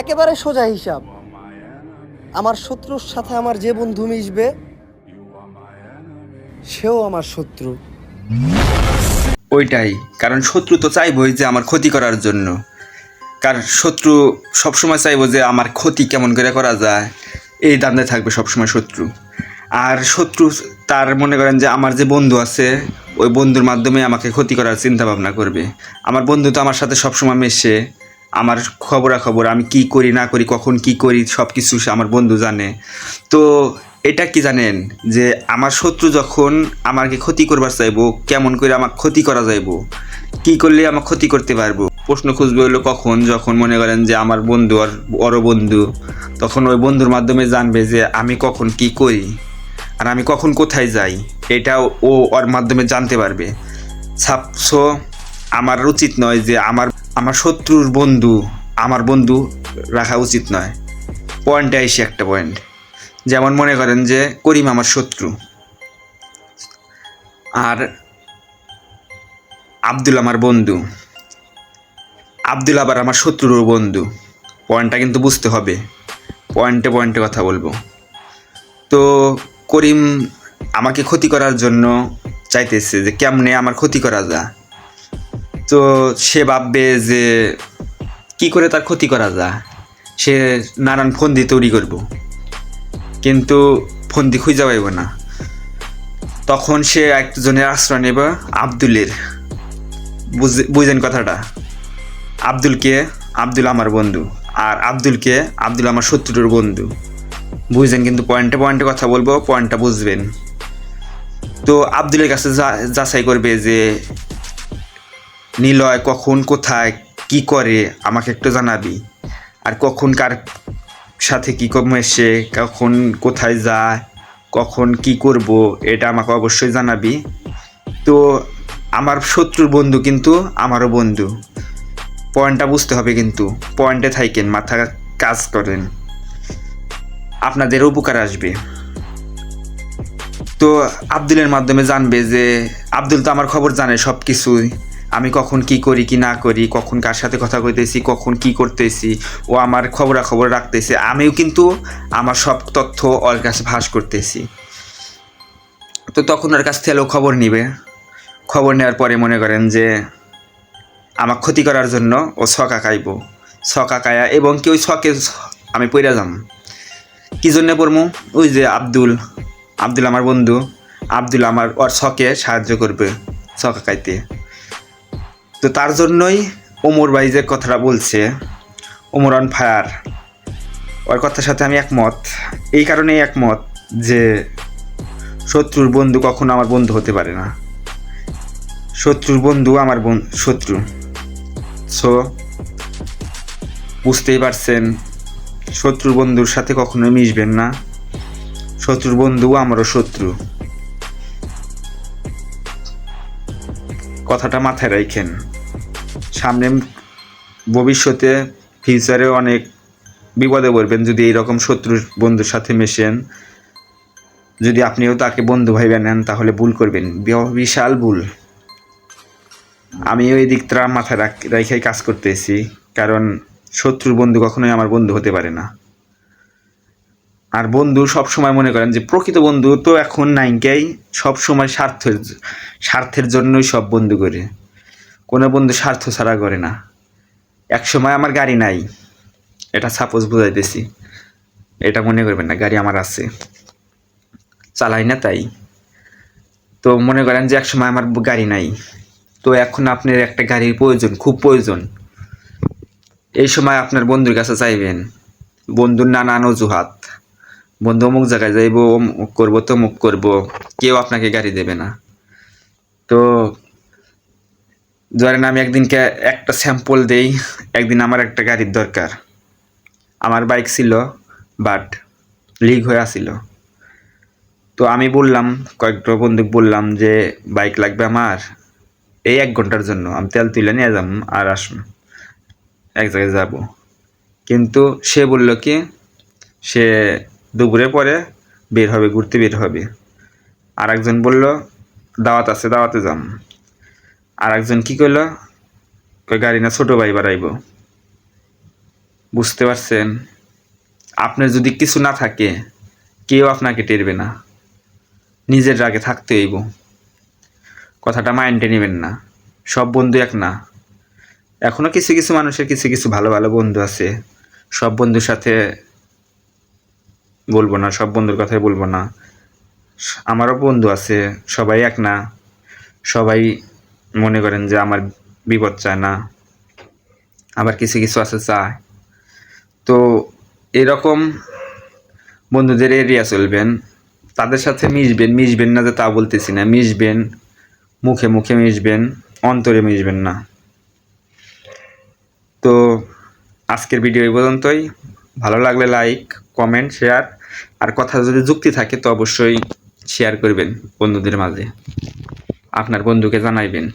একেবারে সোজা হিসাব। আমার শত্রুর সাথে আমার যে বন্ধু মিশবে, সেও আমার শত্রু। ওইটাই, কারণ শত্রু তো চাইবই যে আমার ক্ষতি করার জন্য। কারণ শত্রু সবসময় চাইব যে আমার ক্ষতি কেমন করে করা যায়, এই দান্দে থাকবে সবসময় শত্রু। আর শত্রু তার মনে করেন যে আমার যে বন্ধু আছে, ওই বন্ধুর মাধ্যমে আমাকে ক্ষতি করার চিন্তা ভাবনা করবে। আমার বন্ধু তো আমার সাথে সবসময় মেশে আমার খবরাখবর, আমি কি করি, না করি, কখন কি করি সব কিছু আমার বন্ধু জানে। তো এটা কি জানেন? যে আমার শত্রু যখন আমাকে ক্ষতি করবার চাইব, কেমন করে আমার ক্ষতি করা যাইবো? কি করলে আমার ক্ষতি করতে পারব? প্রশ্ন খুঁজবে হলো কখন? যখন মনে করেন যে আমার বন্ধু আর বড় বন্ধু, তখন ওই বন্ধুর মাধ্যমে জানবে যে আমি কখন কি করি আর আমি কখন কোথায় যাই। এটা ও ওর মাধ্যমে জানতে পারবে। সো আমার উচিত নয় যে আমার আমার শত্রুর বন্ধু, আমার বন্ধু রাখা উচিত নয়। পয়েন্টে আইসি একটা পয়েন্ট যেমন মনে করেন যে, করিম আমার শত্রু। আর আব্দুল আমার বন্ধু। আব্দুল আবার আমার শত্রুরও বন্ধু। পয়েন্টটা কিন্তু বুঝতে হবে। পয়েন্টে পয়েন্টে কথা বলব। তো করিম আমাকে ক্ষতি করার জন্য চাইতেছে যে, কেমনে আমার ক্ষতি করা যায়? তো সে ভাববে যে কি করে তার ক্ষতি করা যায়? সে নানান ফন্দি তৈরি করব। কিন্তু ফন্দি খুঁজে পাইব না। তখন সে একজনের আশ্রয় নেবে আব্দুলের। বুঝ- বুঝেন কথাটা? আব্দুলকে আব্দুল আমার বন্ধু আর আব্দুলকে আব্দুল আমার শত্রুর বন্ধু। বুঝলেন কিন্তু পয়েন্টে পয়েন্টে কথা বলব, পয়েন্টটা বুঝবেন। তো আব্দুলের কাছে যাচাই করবে যে নিলয়, কখন কোথায়, কি করে, আমাকে একটু জানাবি। আর কখন কার সাথে কি এসে, কখন কোথায় যায়, কখন কি করব, এটা আমাকে অবশ্যই জানাবি। তো আমার শত্রুর বন্ধু কিন্তু আমারও বন্ধু। পয়েন্টটা বুঝতে হবে কিন্তু, পয়েন্টে থাকেন, মাথা কাজ করেন। আপনাদের উপকার আসবে। তো আব্দুলের মাধ্যমে জানবে যে, আব্দুল তো আমার খবর জানে সব কিছুই আমি কখন কি করি, কি না করি, কখন কার সাথে কথা কইতেছি, কখন কি করতেছি, ও আমার খবরাখবর রাখতেছে, আমিও কিন্তু আমার সব তথ্য ওর কাছে ভাস করতেছি। তো তখন ওর কাছ থেকে খবর নিবে। খবর নেওয়ার পরে মনে করেন যে আমার ক্ষতি করার জন্য ও ছকা খাইব ছকা খায়া এবং কি ওই ছকে আমি পইরা যাম। কি জন্য পড়মু? ওই যে আব্দুল আব্দুল আমার বন্ধু। আব্দুল আমার, ওর ছকে সাহায্য করবে ছকা খাইতে তো তার জন্যই ওমর ভাই যে কথাটা বলছে, ওমর অন ফায়ার ওর কথার সাথে আমি একমত। এই কারণেই একমত যে শত্রুর বন্ধু কখনো আমার বন্ধু হতে পারে না। শত্রুর বন্ধু আমার শত্রু। সো বুঝতেই পারছেন, শত্রুর বন্ধুর সাথে কখনোই মিশবেন না। শত্রুর বন্ধু আমারও শত্রু। কথাটা মাথায় রাখেন। সামনে ভবিষ্যতে ফিউচারে অনেক বিপদে পড়বেন যদি এইরকম শত্রুর বন্ধুর সাথে মেশেন। যদি আপনিও তাকে বন্ধু ভাইবে নেন, তাহলে ভুল করবেন। বিশাল ভুল। আমিও এই দিকটা মাথায় রাখ রেখেই কাজ করতেছি, কারণ শত্রুর বন্ধু কখনোই আমার বন্ধু হতে পারে না। আর বন্ধু সব সময় মনে করেন যে, প্রকৃত বন্ধু তো এখন নাইনকেই সব সময় স্বার্থের স্বার্থের জন্যই সব বন্ধু করে। কোনো বন্ধু স্বার্থ ছাড়া করে না। এক সময় আমার গাড়ি নাই। এটা সাপোজ বুঝাইতেছি। এটা মনে করবেন না, গাড়ি আমার আছে। চালাই না তাই। তো মনে করেন যে এক সময় আমার গাড়ি নাই। তো এখন আপনার একটা গাড়ির প্রয়োজন, খুব প্রয়োজন। এই সময় আপনার বন্ধুর কাছে চাইবেন, বন্ধুর নানান অজুহাত। বন্ধু অমুক জায়গায় যাইব, অমুক করব, তমুক করব, কেউ আপনাকে গাড়ি দেবে না। তো ধরেন আমি একদিনকে একটা স্যাম্পল দেই, একদিন আমার একটা গাড়ির দরকার। আমার বাইক ছিল বাট লিক হয়ে আসিল তো আমি বললাম কয়েকটা বন্ধুকে বললাম যে বাইক লাগবে আমার, এই এক ঘণ্টার জন্য। আমি তেল তুলে নিয়ে যাম আর আসুন। এক জায়গায় যাব। কিন্তু সে বলল কি, সে দুপুরে পরে বের হবে, ঘুরতে বের হবে। আর একজন বলল, দাওয়াত আছে, দাওয়াতে যাম। আর একজন কী করল কই, গাড়ি না, ছোটো ভাই বাড়াইব। বুঝতে পারছেন? আপনার যদি কিছু না থাকে, কেউ আপনাকে টেরবে না। নিজের রাগে থাকতে হইব। কথাটা মাইন্ডে নেবেন না। সব বন্ধু এক না। এখনও কিছু কিছু মানুষের কিছু কিছু ভালো ভালো বন্ধু আছে। সব বন্ধুর সাথে বলব না, সব বন্ধুর কথাই বলব না। আমারও বন্ধু আছে, সবাই এক না। সবাই মনে করেন যে আমার বিপদ চায় না, আবার কিছু কিছু আছে চায়। তো এরকম বন্ধুদের এরিয়া চলবেন, তাদের সাথে মিশবেন মিশবেন না যে তা বলতেছি না, মিশবেন, মুখে মুখে মিশবেন, অন্তরে মিশবেন না। তো আজকের ভিডিও এই পর্যন্তই। ভালো লাগলে লাইক কমেন্ট শেয়ার আর কথা যদি যুক্তি থাকে তো অবশ্যই শেয়ার করবেন বন্ধুদের মাঝে। আপনার বন্ধুকে জানাইবেন।